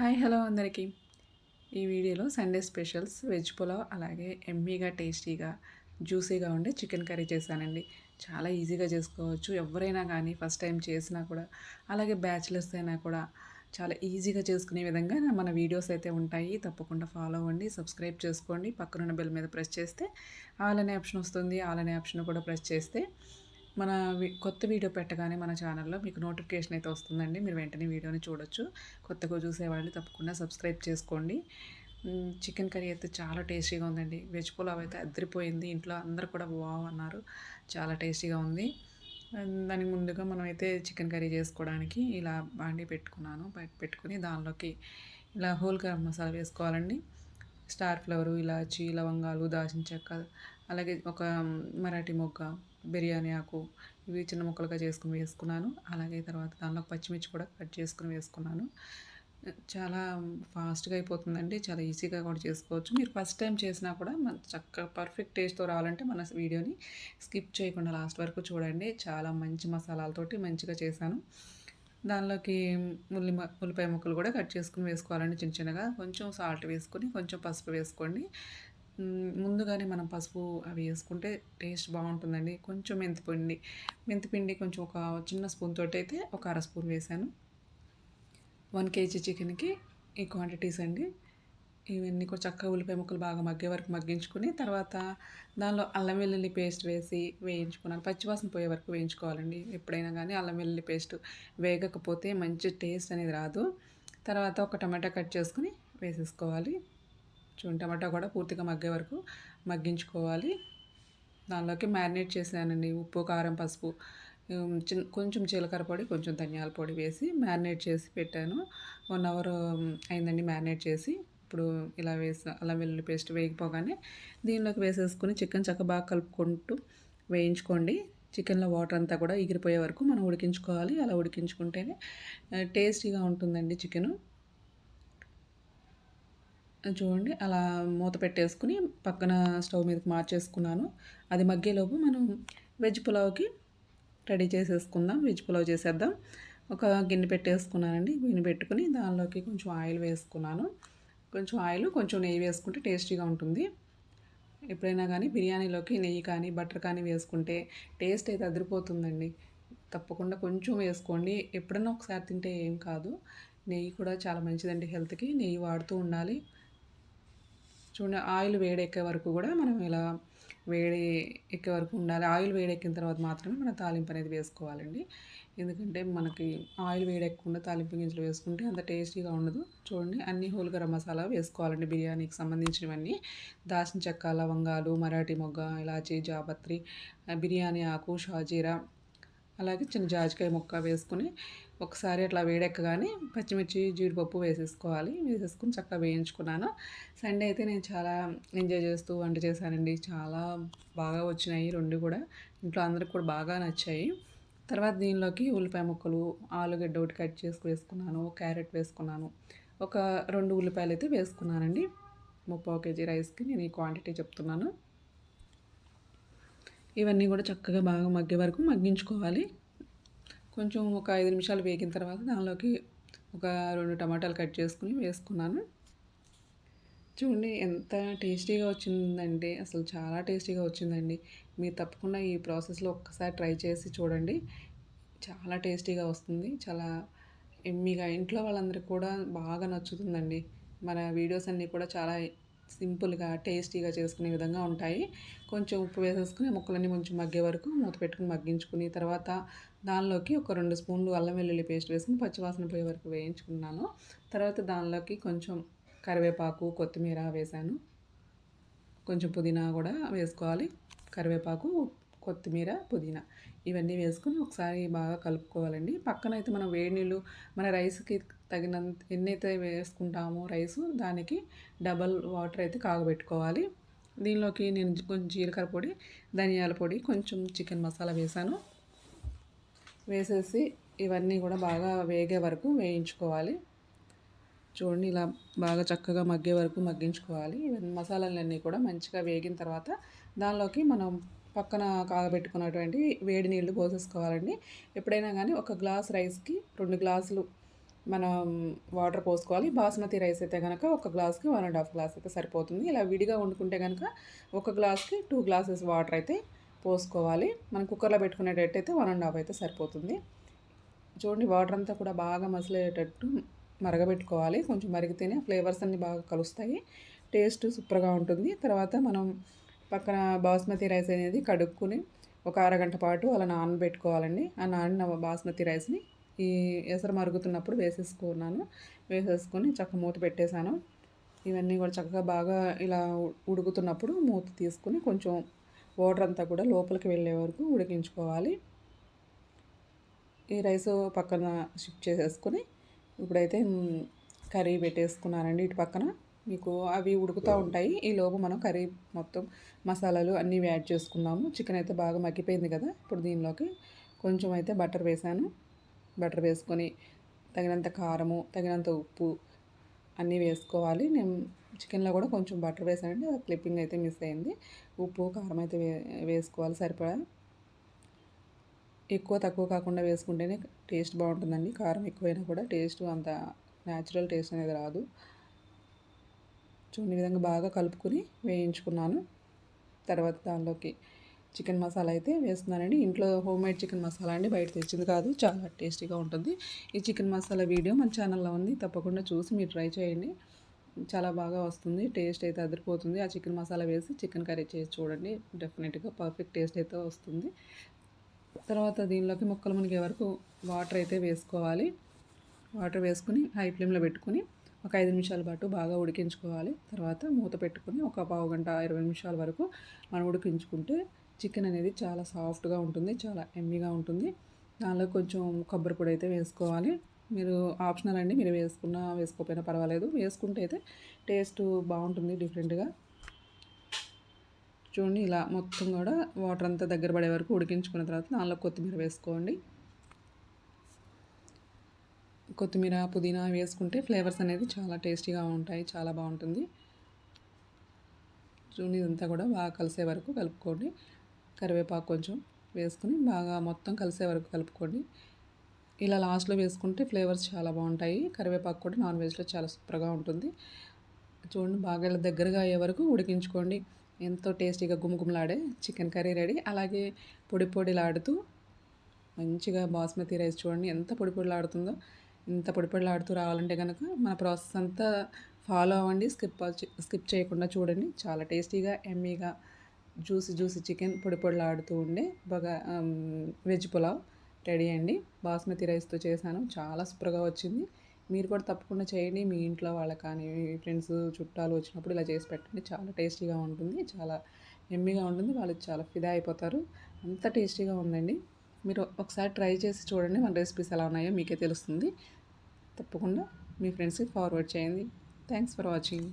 Hi hello అందరికీ. ఈ వీడియోలో సండే స్పెషల్స్ వెజ్ పులావ్ అలాగే ఎమ్మీగా టేస్టీగా జ్యూసీగా ఉండే చికెన్ కర్రీ చేశానండి. చాలా ఈజీగా చేసుకోవచ్చు. ఎవరైనా కానీ ఫస్ట్ టైం చేసినా కూడా అలాగే బ్యాచిలర్స్ అయినా కూడా చాలా ఈజీగా చేసుకునే విధంగా మన వీడియోస్ అయితే ఉంటాయి. తప్పకుండా ఫాలో అవ్వండి సబ్స్క్రైబ్ చేసుకోండి. పక్కనున్న బెల్ మీద ప్రెస్ చేస్తే ఆల్ అనే ఆప్షన్ వస్తుంది. ఆల్ అనే ఆప్షన్ కూడా ప్రెస్ చేస్తే మన కొత్త వీడియో పెట్టగానే మన ఛానల్లో మీకు నోటిఫికేషన్ అయితే వస్తుందండి. మీరు వెంటనే వీడియోని చూడొచ్చు. కొత్తగా చూసేవాళ్ళు తప్పకుండా సబ్స్క్రైబ్ చేసుకోండి. చికెన్ కర్రీ అయితే చాలా టేస్టీగా ఉందండి. వెజ్ పులావ్ అయితే అద్దరిపోయింది. ఇంట్లో అందరు కూడా బాగు అన్నారు. చాలా టేస్టీగా ఉంది. దానికి ముందుగా మనం అయితే చికెన్ కర్రీ చేసుకోవడానికి ఇలా బాండి పెట్టుకున్నాను. పెట్టుకుని దానిలోకి ఇలా హోల్ గరం మసాలా వేసుకోవాలండి. స్టార్ ఫ్లవరు ఇలాచి లవంగాలు దాల్చిన చెక్క అలాగే ఒక మరాఠీ మొగ్గ బిర్యానీ ఆకు ఇవి చిన్న ముక్కలుగా చేసుకుని వేసుకున్నాను. అలాగే తర్వాత దానిలో పచ్చిమిర్చి కూడా కట్ చేసుకుని వేసుకున్నాను. చాలా ఫాస్ట్గా అయిపోతుందండి. చాలా ఈజీగా కూడా చేసుకోవచ్చు. మీరు ఫస్ట్ టైం చేసినా కూడా మన చక్కగా పర్ఫెక్ట్ టేస్ట్తో రావాలంటే మన వీడియోని స్కిప్ చేయకుండా లాస్ట్ వరకు చూడండి. చాలా మంచి మసాలాలతోటి మంచిగా చేశాను. దానిలోకి ఉల్లి ఉల్లిపాయ ముక్కలు కూడా కట్ చేసుకుని వేసుకోవాలండి చిన్న చిన్నగా. కొంచెం సాల్ట్ వేసుకొని కొంచెం పసుపు వేసుకోండి. ముందుగానే మనం పసుపు అవి వేసుకుంటే టేస్ట్ బాగుంటుందండి. కొంచెం మెంతిపిండి మెంతిపిండి కొంచెం ఒక చిన్న స్పూన్ తోటి అయితే ఒక అర స్పూన్ వేసాను. వన్ కేజీ చికెన్కి ఈ క్వాంటిటీస్ అండి. ఇవన్నీ కూడా చక్కగా ఉల్లిపాయ ముక్కలు బాగా మగ్గే వరకు మగ్గించుకొని తర్వాత దానిలో అల్లం వెల్లుల్లి పేస్ట్ వేసి వేయించుకున్నాను. పచ్చివాసన పోయే వరకు వేయించుకోవాలండి. ఎప్పుడైనా కానీ అల్లం వెల్లుల్లి పేస్ట్ వేగకపోతే మంచి టేస్ట్ అనేది రాదు. తర్వాత ఒక టమాటా కట్ చేసుకుని వేసేసుకోవాలి. చూడండి టమాటా కూడా పూర్తిగా మగ్గే వరకు మగ్గించుకోవాలి. దానిలోకి మ్యారినేట్ చేసానండి ఉప్పు కారం పసుపు. చిన్న కొంచెం జీలకర్ర పొడి కొంచెం ధనియాల పొడి వేసి మ్యారినేట్ చేసి పెట్టాను. వన్ అవర్ అయిందండి మ్యారినేట్ చేసి. ఇప్పుడు ఇలా వేసి అల్లం వెల్లుల్లి పేస్ట్ వేగిపోగానే దీనిలోకి వేసేసుకుని చికెన్ చక్క బాగా కలుపుకుంటూ వేయించుకోండి. చికెన్లో వాటర్ అంతా కూడా ఎగిరిపోయే వరకు మనం ఉడికించుకోవాలి. అలా ఉడికించుకుంటేనే టేస్టీగా ఉంటుందండి చికెను. చూడండి అలా మూత పెట్టేసుకుని పక్కన స్టవ్ మీదకి మార్చేసుకున్నాను. అది మగ్గేలోపు మనం వెజ్ పులావ్కి రెడీ చేసేసుకుందాం వెజ్ పులావ్ చేసేద్దాం. ఒక గిన్నె పెట్టేసుకున్నానండి గిన్నె పెట్టుకుని దానిలోకి కొంచెం ఆయిల్ వేసుకున్నాను. కొంచెం ఆయిల్ కొంచెం నెయ్యి వేసుకుంటే టేస్టీగా ఉంటుంది. ఎప్పుడైనా కానీ బిర్యానీలోకి నెయ్యి కానీ బటర్ కానీ వేసుకుంటే టేస్ట్ అయితే అదిరిపోతుందండి. తప్పకుండా కొంచెం వేసుకోండి. ఎప్పుడన్నా ఒకసారి తింటే ఏం కాదు. నెయ్యి కూడా చాలా మంచిదండి హెల్త్కి. నెయ్యి వాడుతూ ఉండాలి. చూడండి ఆయిల్ వేడెక్కే వరకు కూడా మనం ఇలా వేడి ఎక్కే వరకు ఉండాలి. ఆయిల్ వేడెక్కిన తర్వాత మాత్రమే మనం తాలింపు అనేది వేసుకోవాలండి. ఎందుకంటే మనకి ఆయిల్ వేడెక్కకుండా తాలింపు గింజలు వేసుకుంటే అంత టేస్టీగా ఉండదు. చూడండి అన్ని హోల్గర మసాలా వేసుకోవాలండి బిర్యానీకి సంబంధించినవన్నీ. దాచిన చెక్క లవంగాలు మరాఠీ మొగ్గ ఇలాచీ జాపత్రి బిర్యానీ ఆకు షాజీరా అలాగే చిన్న జాజికాయ ముక్క వేసుకుని ఒకసారి అట్లా వేడెక్కగానే పచ్చిమిర్చి జీడిపప్పు వేసేసుకోవాలి. వేసేసుకుని చక్కగా వేయించుకున్నాను. సండే అయితే నేను చాలా ఎంజాయ్ చేస్తూ వంట చేశానండి. చాలా బాగా వచ్చినాయి రెండు కూడా. ఇంట్లో అందరికి కూడా బాగా నచ్చాయి. తర్వాత దీనిలోకి ఉల్లిపాయ ముక్కలు ఆలుగడ్డ ఒకటి కట్ చేసి వేసుకున్నాను క్యారెట్ వేసుకున్నాను. ఒక రెండు ఉల్లిపాయలు అయితే వేసుకున్నానండి. ముప్పై కేజీ రైస్కి నేను ఈ క్వాంటిటీ చెప్తున్నాను. ఇవన్నీ కూడా చక్కగా బాగా మగ్గే వరకు మగ్గించుకోవాలి. కొంచెం ఒక ఐదు నిమిషాలు వేగిన తర్వాత దానిలోకి ఒక రెండు టమాటాలు కట్ చేసుకుని వేసుకున్నాను. చూడండి ఎంత టేస్టీగా వచ్చిందండి అసలు చాలా టేస్టీగా వచ్చిందండి. మీరు తప్పకుండా ఈ ప్రాసెస్లో ఒక్కసారి ట్రై చేసి చూడండి. చాలా టేస్టీగా వస్తుంది. చాలా ఎమ్మిగా ఇంట్లో వాళ్ళందరికీ కూడా బాగా నచ్చుతుందండి. మన వీడియోస్ అన్నీ కూడా చాలా సింపుల్గా టేస్టీగా చేసుకునే విధంగా ఉంటాయి. కొంచెం ఉప్పు వేసేసుకుని ముక్కలన్నీ కొంచెం మగ్గే వరకు మూత పెట్టుకుని మగ్గించుకుని తర్వాత దానిలోకి ఒక రెండు స్పూన్లు అల్లం వెల్లుల్లి పేస్ట్ వేసుకుని పచ్చివాసన పోయే వరకు వేయించుకున్నాను. తర్వాత దానిలోకి కొంచెం కరివేపాకు కొత్తిమీర వేసాను. కొంచెం పుదీనా కూడా వేసుకోవాలి. కరివేపాకు కొత్తిమీర పుదీనా. ఇవన్నీ వేసుకొని ఒకసారి బాగా కలుపుకోవాలండి. పక్కన అయితే మనం వేడి నీళ్ళు మన రైస్కి తగినంత ఎన్నైతే వేసుకుంటామో రైసు దానికి డబల్ వాటర్ అయితే కాగబెట్టుకోవాలి. దీనిలోకి నేను కొంచెం జీలకర్ర పొడి ధనియాల పొడి కొంచెం చికెన్ మసాలా వేసాను. వేసేసి ఇవన్నీ కూడా బాగా వేగే వరకు వేయించుకోవాలి. చూడండి ఇలా బాగా చక్కగా మగ్గే వరకు మగ్గించుకోవాలి. ఇవన్నీ మసాలాలన్నీ కూడా మంచిగా వేగిన తర్వాత దానిలోకి మనం పక్కన కాగబెట్టుకున్నటువంటి వేడి నీళ్ళు పోసేసుకోవాలండి. ఎప్పుడైనా కానీ ఒక గ్లాస్ రైస్కి రెండు గ్లాసులు మనం వాటర్ పోసుకోవాలి. బాస్మతి రైస్ అయితే కనుక ఒక గ్లాస్కి వన్ అండ్ హాఫ్ గ్లాస్ అయితే సరిపోతుంది. ఇలా విడిగా వండుకుంటే కనుక ఒక గ్లాస్కి టూ గ్లాసెస్ వాటర్ అయితే పోసుకోవాలి. మనం కుక్కర్లో పెట్టుకునేటట్టయితే వన్ అండ్ హాఫ్ అయితే సరిపోతుంది. చూడండి వాటర్ అంతా కూడా బాగా మసిలేటట్టు మరగబెట్టుకోవాలి. కొంచెం మరిగితేనే ఫ్లేవర్స్ అన్నీ బాగా కలుస్తాయి. టేస్ట్ సూపర్గా ఉంటుంది. తర్వాత మనం పక్కన బాస్మతి రైస్ అనేది కడుక్కుని ఒక అరగంట పాటు అలా నానబెట్టుకోవాలండి. ఆ నానిన బాస్మతి రైస్ని ఈ ఎసరు మరుగుతున్నప్పుడు వేసేసుకున్నాను. వేసేసుకొని చక్క మూత పెట్టేశాను. ఇవన్నీ కూడా చక్కగా బాగా ఇలా ఉడుకుతున్నప్పుడు మూత తీసుకుని కొంచెం వాటర్ అంతా కూడా లోపలికి వెళ్ళే వరకు ఉడికించుకోవాలి. ఈ రైస్ పక్కన షిఫ్ట్ చేసేసుకొని ఇప్పుడైతే కర్రీ పెట్టేసుకున్నానండి ఇటు పక్కన. మీకు అవి ఉడుకుతూ ఉంటాయి. ఈ లోపు మనం కర్రీ మొత్తం మసాలాలు అన్నీ యాడ్ చేసుకున్నాము చికెన్ అయితే బాగా మగ్గిపోయింది కదా ఇప్పుడు దీనిలోకి కొంచెం అయితే బటర్ వేసాను. బటర్ వేసుకొని తగినంత కారము తగినంత ఉప్పు అన్నీ వేసుకోవాలి. నేను చికెన్లో కూడా కొంచెం బటర్ వేసానండి క్లిప్పింగ్ అయితే మిస్ అయింది. ఉప్పు కారం అయితే వేసుకోవాలి సరిపడా. ఎక్కువ తక్కువ కాకుండా వేసుకుంటేనే టేస్ట్ బాగుంటుందండి. కారం ఎక్కువైనా కూడా టేస్ట్ అంత న్యాచురల్ టేస్ట్ అనేది రాదు. చూడండి విధంగా బాగా కలుపుకొని వేయించుకున్నాను. తర్వాత దానిలోకి చికెన్ మసాలా అయితే వేస్తున్నానండి. ఇంట్లో హోమ్ మేడ్ చికెన్ మసాలా అండి బయట తెచ్చింది కాదు చాలా టేస్టీగా ఉంటుంది. ఈ చికెన్ మసాలా వీడియో మన ఛానల్లో ఉంది తప్పకుండా చూసి మీరు ట్రై చేయండి. చాలా బాగా వస్తుంది టేస్ట్ అయితే అదిరిపోతుంది. ఆ చికెన్ మసాలా వేసి చికెన్ కర్రీ చేసి చూడండి డెఫినెట్గా పర్ఫెక్ట్ టేస్ట్ అయితే వస్తుంది. తర్వాత దీనిలోకి ముక్కలు మునిగే వరకు వాటర్ అయితే వేసుకోవాలి. వాటర్ వేసుకుని హై ఫ్లేమ్లో పెట్టుకుని ఒక ఐదు నిమిషాల పాటు బాగా ఉడికించుకోవాలి. తర్వాత మూత పెట్టుకుని ఒక పావు గంట ఇరవై నిమిషాల వరకు మనం ఉడికించుకుంటే చికెన్ అనేది చాలా సాఫ్ట్గా ఉంటుంది చాలా ఎమ్మీగా ఉంటుంది. దానిలో కొంచెం కొబ్బరి పొడి అయితే వేసుకోవాలి. మీరు ఆప్షనల్ అండి మీరు వేసుకున్నా వేసుకోకపోయినా పర్వాలేదు. వేసుకుంటే అయితే టేస్ట్ బాగుంటుంది డిఫరెంట్గా. చూడండి ఇలా మొత్తం కూడా వాటర్ అంతా దగ్గర పడే వరకు ఉడికించుకున్న తర్వాత దానిలో కొత్తిమీర వేసుకోండి. కొత్తిమీర పుదీనా వేసుకుంటే ఫ్లేవర్స్ అనేది చాలా టేస్టీగా ఉంటాయి చాలా బాగుంటుంది. చూడండి ఇదంతా కూడా బాగా కలిసే వరకు కలుపుకోండి. కరివేపాకు కొంచెం వేసుకుని బాగా మొత్తం కలిసే వరకు కలుపుకోండి. ఇలా లాస్ట్లో వేసుకుంటే ఫ్లేవర్స్ చాలా బాగుంటాయి. కరివేపాకు కూడా నాన్ వెజ్లో చాలా సూపర్గా ఉంటుంది. చూడండి బాగా ఇలా దగ్గరగా అయ్యే వరకు ఉడికించుకోండి. ఎంతో టేస్టీగా గుమగుమలాడే చికెన్ కర్రీ రెడీ. అలాగే పొడి పొడిలాడుతూ మంచిగా బాస్మతి రైస్ చూడండి ఎంత పొడి పొడిలాడుతుందో. ఇంత పొడిపొడిలాడుతూ రావాలంటే కనుక మన ప్రాసెస్ అంతా ఫాలో అవ్వండి స్కిప్ స్కిప్ చేయకుండా చూడండి. చాలా టేస్టీగా ఎమ్మీగా జ్యూసీ జ్యూసీ చికెన్ పొడి పొడిలాడుతూ ఉండే బాగా వెజ్ పులావ్ రెడీ అండి. బాస్మతి రైస్తో చేశాను. చాలా సూపర్గా వచ్చింది. మీరు కూడా తప్పకుండా చేయండి. మీ ఇంట్లో వాళ్ళకి కానీ మీ ఫ్రెండ్స్ చుట్టాలు వచ్చినప్పుడు ఇలా చేసి పెట్టండి. చాలా టేస్టీగా ఉంటుంది. చాలా ఎమ్మిగా ఉంటుంది. వాళ్ళు చాలా ఫిదా అయిపోతారు. అంత టేస్టీగా ఉందండి. మీరు ఒకసారి ట్రై చేసి చూడండి మన రెసిపీస్ ఎలా ఉన్నాయో మీకే తెలుస్తుంది. తప్పకుండా మీ ఫ్రెండ్స్కి ఫార్వర్డ్ చేయండి. Thanks for watching